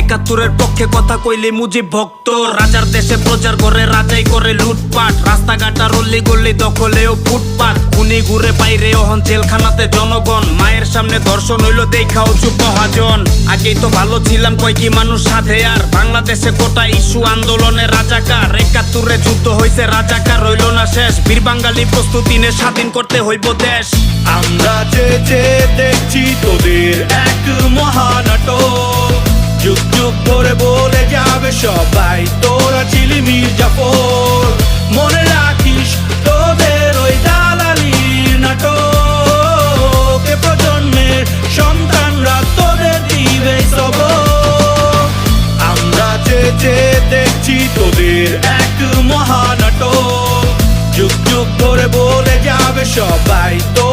একাত্তরের পক্ষে কথা কইলে মুজিব ভক্ত। রাজার দেশে প্রচার করে, রাজাই করে লুটপাট। রাস্তাঘাট আর অল্লি গল্লি দখলেও ফুটপাট খুনি ঘুরে বাইরে অহন জেলখানাতে জনগণ। মায়ের সামনে ধর্ষণ হইল, দেখাও চুপ মহাজন আগেই তো ভালো ছিলাম, কয় কি মানুষ সাথে আর? বাংলাদেশে কোটা ইস্যু আন্দোলনে রাজাকার। একাত্তরে যুদ্ধ হইছে, রাজাকার রইল না শেষ। বীর বাঙালি প্রস্তুতি নে স্বাধীন করতে হইব দেশ। আমরা যে দেখছি তোদের যে দেখছি তোদের এক মহানাটক। যুগ যুগ ধরে বলে যাবে সবাই মির্জাফর